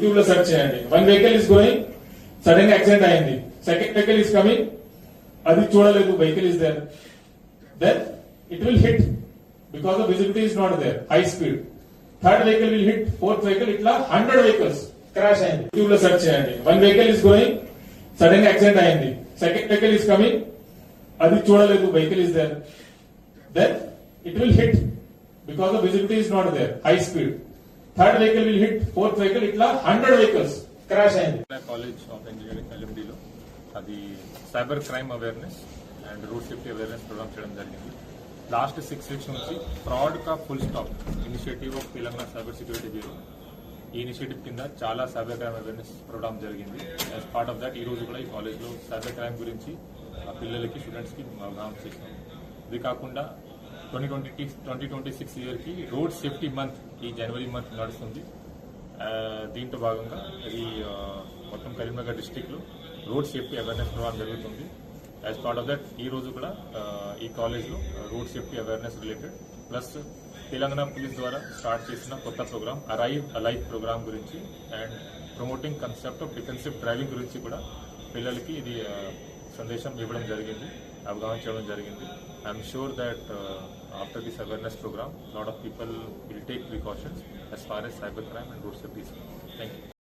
యూట్యూబ్లో సెర్చ్ చేయండి. One vehicle is going సడన్గా యాక్సిడెంట్ అయింది. సెకండ్ వెహికల్ ఇస్ కమింగ్ అది చూడలేదు vehicle is there then it will hit because of visibility is not there high speed third vehicle will hit fourth vehicle ఇట్లా hundred vehicles crash అయింది. యూట్యూబ్లో search చేయండి. One vehicle is going సడన్గా accident అయింది. Second vehicle is coming అది చూడలేదు vehicle is there then it will hit because of visibility is not there high speed third vehicle will hit fourth vehicle ఇట్లా hundred vehicles crash అయింది college of engineering ఎల్ఎండిలో అది cyber crime awareness and road safety awareness program చేయడం జరిగింది. Last six weeks నుంచి fraud కా full stop initiative of Telangana cyber security bureau ఈ initiative కింద చాలా సైబర్ క్రైమ్ అవేర్నెస్ ప్రోగ్రామ్ జరిగింది. యాజ్ పార్ట్ ఆఫ్ దట్ ఈ రోజు కూడా ఈ కాలేజ్లో సైబర్ క్రైమ్ గురించి ఆ పిల్లలకి స్టూడెంట్స్కి అవగాహన చేసినాం. ఇది కాకుండా twenty twenty twenty twenty six ఇయర్కి రోడ్ సేఫ్టీ మంత్ ఈ జనవరి మంత్ నడుస్తుంది. దీంతో దీంట్లో భాగంగా ఇది మొత్తం కరీంనగర్ డిస్టిక్లో రోడ్ సేఫ్టీ అవేర్నెస్ ప్రోగ్రామ్ జరుగుతుంది. యాజ్ పార్ట్ ఆఫ్ దట్ ఈ రోజు కూడా ఈ కాలేజ్లో road safety awareness related plus Telangana police ద్వారా స్టార్ట్ చేసిన కొత్త ప్రోగ్రామ్ అరైవ్ అలైవ్ ప్రోగ్రామ్ గురించి and promoting concept of defensive driving గురించి కూడా పిల్లలకి ఇది సందేశం ఇవ్వడం జరిగింది. అవగాహన చేయడం జరిగింది I'm sure that after this awareness programme lot of people will take precautions as far as cybercrime and road safety is concerned. Thank you.